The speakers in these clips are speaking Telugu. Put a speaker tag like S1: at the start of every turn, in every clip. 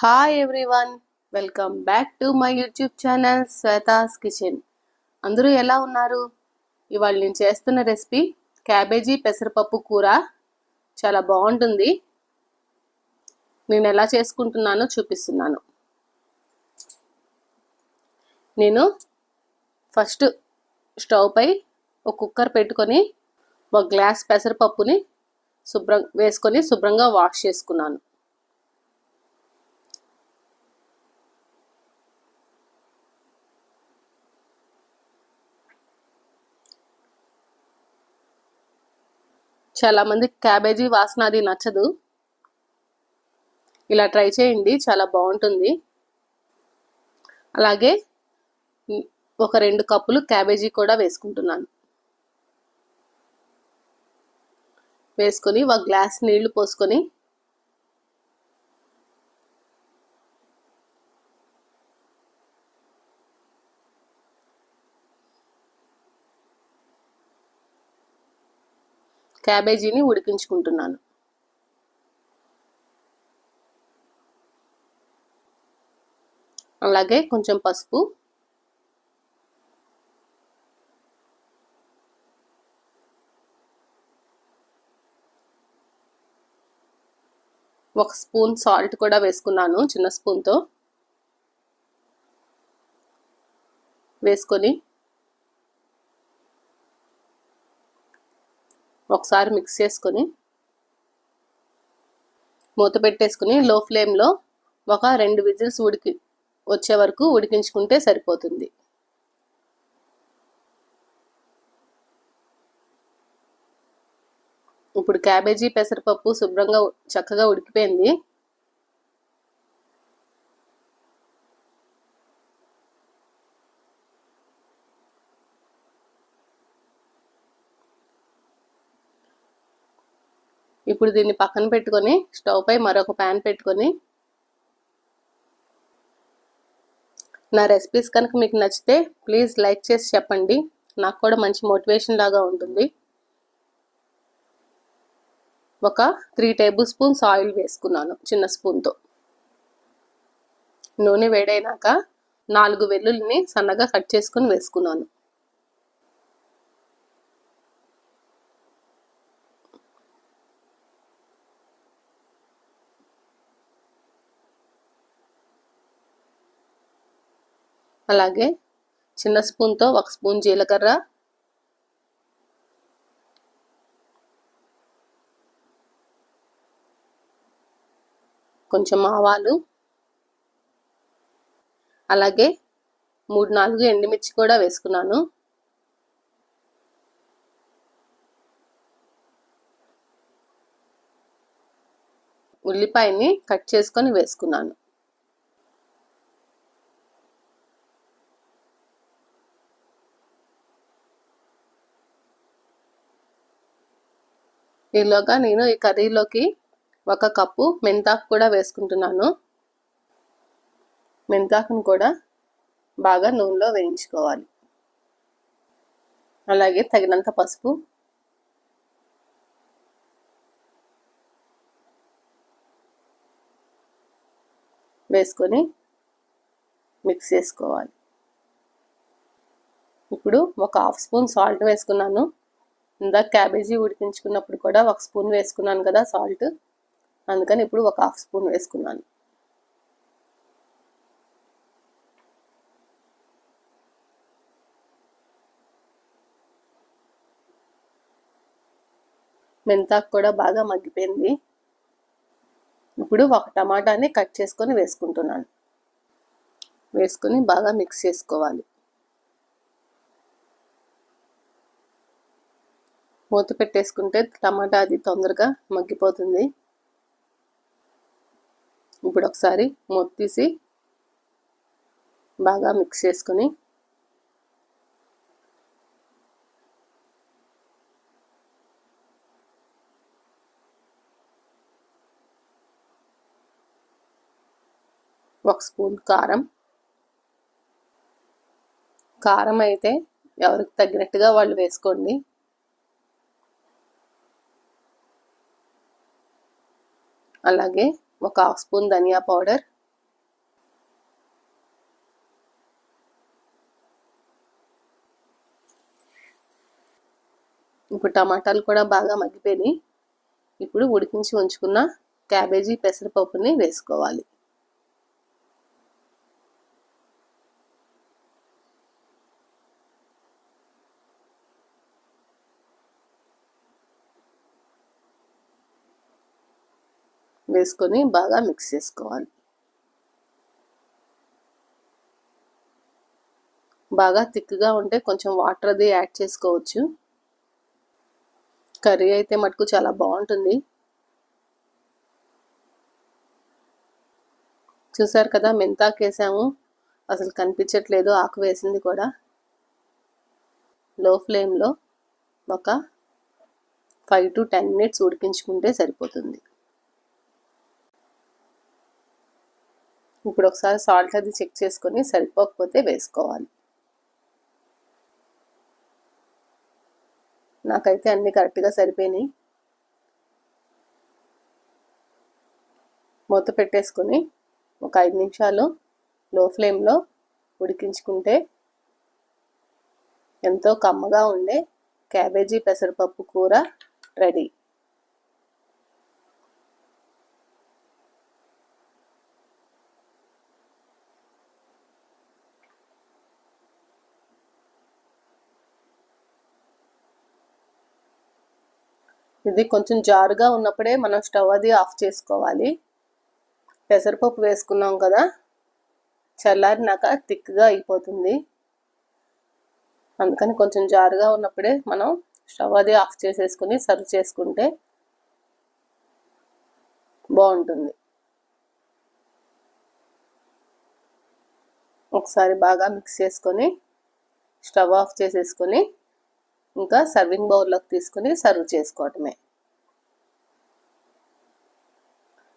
S1: Hi everyone welcome back to my YouTube channel Shweta's kitchen అందరూ ఎలా ఉన్నారు? ఇవాళ నేను చేస్తున్న రెసిపీ క్యాబేజీ పెసరపప్పు కూర. చాలా బాగుంటుంది. నేను ఎలా చేసుకుంటున్నానో చూపిస్తున్నాను. నేను ఫస్ట్ స్టవ్ పై ఒక కుక్కర్ పెట్టుకొని ఒక గ్లాస్ పెసరపప్పుని శుభ్రం వేసుకొని శుభ్రంగా వాష్ చేసుకున్నాను. చాలా మంది క్యాబేజీ వాసన అది నచ్చదు. ఇలా ట్రై చేయండి చాలా బాగుంటుంది. అలాగే ఒక రెండు కప్పులు క్యాబేజీ కూడా వేసుకుంటున్నాను. వేసుకొని ఒక గ్లాస్ నీళ్ళు పోసుకొని క్యాబేజీని ఉడికించుకుంటున్నాను. అలాగే కొంచెం పసుపు. ఒక స్పూన్ సాల్ట్ కూడా వేసుకున్నాను చిన్న స్పూన్తో. వేసుకొని ఒకసారి మిక్స్ చేసుకొని మూత పెట్టేసుకుని లో ఫ్లేమ్లో ఒక రెండు విజిల్స్ ఉడికి వచ్చే వరకు ఉడికించుకుంటే సరిపోతుంది. ఇప్పుడు క్యాబేజీ పెసరపప్పు శుభ్రంగా చక్కగా ఉడికిపోయింది. ఇప్పుడు దీన్ని పక్కన పెట్టుకొని స్టవ్ పై మరొక ప్యాన్ పెట్టుకొని నా రెసిపీస్ కనుక మీకు నచ్చితే ప్లీజ్ లైక్ చేసి చెప్పండి. నాకు కూడా మంచి మోటివేషన్ లాగా ఉంటుంది. ఒక త్రీ టేబుల్ స్పూన్స్ ఆయిల్ వేసుకున్నాను చిన్న స్పూన్తో నూనె వేడైనాక నాలుగు వెల్లుల్ని సన్నగా కట్ చేసుకుని వేసుకున్నాను. అలాగే చిన్న స్పూన్తో ఒక స్పూన్ జీలకర్ర. కొంచెం ఆవాలు. అలాగే మూడు నాలుగు ఎండుమిర్చి కూడా వేసుకున్నాను. ఉల్లిపాయని కట్ చేసుకొని వేసుకున్నాను. ఈలోగా నేను ఈ కర్రీలోకి ఒక కప్పు మెంతాకు కూడా వేసుకుంటున్నాను. మెంతాకును కూడా బాగా నూనెలో వేయించుకోవాలి. అలాగే తగినంత పసుపు. వేసుకొని మిక్స్ చేసుకోవాలి. ఇప్పుడు ఒక హాఫ్ స్పూన్ సాల్ట్ వేసుకున్నాను. ఇందాక క్యాబేజీ ఉడికించుకున్నప్పుడు కూడా ఒక స్పూన్ వేసుకున్నాను కదా సాల్ట్. అందుకని ఇప్పుడు ఒక హాఫ్ స్పూన్ వేసుకున్నాను. మెంతాకు కూడా బాగా మగ్గిపోయింది. ఇప్పుడు ఒక టమాటాని కట్ చేసుకొని వేసుకుంటున్నాను. వేసుకొని బాగా మిక్స్ చేసుకోవాలి. మూత పెట్టేసుకుంటే టమాటా అది తొందరగా మగ్గిపోతుంది. ఇప్పుడు ఒకసారి మూత తీసి బాగా మిక్స్ చేసుకొని ఒక స్పూన్ కారం. కారం అయితే ఎవరికి తగినట్టుగా వాళ్ళు వేసుకోండి. అలాగే ఒక హాఫ్ స్పూన్ ధనియా పౌడర్. ఇప్పుడు టమాటాలు కూడా బాగా మగ్గిపోయినాయి. ఇప్పుడు ఉడికించి ఉంచుకున్న క్యాబేజీ పెసరపప్పుని వేసుకోవాలి. వేసుకొని బాగా మిక్స్ చేసుకోవాలి. బాగా థిక్గా ఉంటే కొంచెం వాటర్ అది యాడ్ చేసుకోవచ్చు. కర్రీ అయితే మటుకు చాలా బాగుంటుంది. చూసారు కదా మెంతాకు వేసాము. అసలు కనిపించట్లేదు ఆకు వేసింది కూడా. లో ఫ్లేమ్లో ఒక ఫైవ్ టు టెన్ మినిట్స్ ఉడికించుకుంటే సరిపోతుంది. ఇప్పుడు ఒకసారి సాల్ట్ అది చెక్ చేసుకొని సరిపోకపోతే వేసుకోవాలి. నాకైతే అన్నీ కరెక్ట్గా సరిపోయినాయి. మూత పెట్టేసుకొని ఒక ఐదు నిమిషాలు లో ఫ్లేమ్లో ఉడికించుకుంటే ఎంతో కమ్మగా ఉండే క్యాబేజీ పెసరపప్పు కూర రెడీ. ఇది కొంచెం జారుగా ఉన్నప్పుడే మనం స్టవ్ అది ఆఫ్ చేసుకోవాలి. పెసరపప్పు వేసుకున్నాం కదా చల్లారినాక థిక్గా అయిపోతుంది. అందుకని కొంచెం జారుగా ఉన్నప్పుడే మనం స్టవ్ అది ఆఫ్ చేసేసుకుని సర్వ్ చేసుకుంటే బాగుంటుంది. ఒకసారి బాగా మిక్స్ చేసుకొని స్టవ్ ఆఫ్ చేసేసుకొని ఇంకా సర్వింగ్ బౌల్లోకి తీసుకుని సర్వ్ చేసుకోవటమే.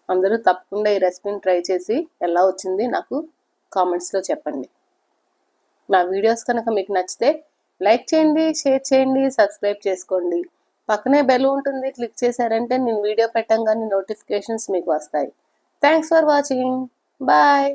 S1: అందరూ తప్పకుండా ఈ రెసిపీని ట్రై చేసి ఎలా వచ్చింది నాకు కామెంట్స్లో చెప్పండి. నా వీడియోస్ కనుక మీకు నచ్చితే లైక్ చేయండి షేర్ చేయండి సబ్స్క్రైబ్ చేసుకోండి. పక్కనే బెల్ ఉంటుంది క్లిక్ చేశారంటే నేను వీడియో పెట్టంగానే నోటిఫికేషన్స్ మీకు వస్తాయి. Thanks for watching bye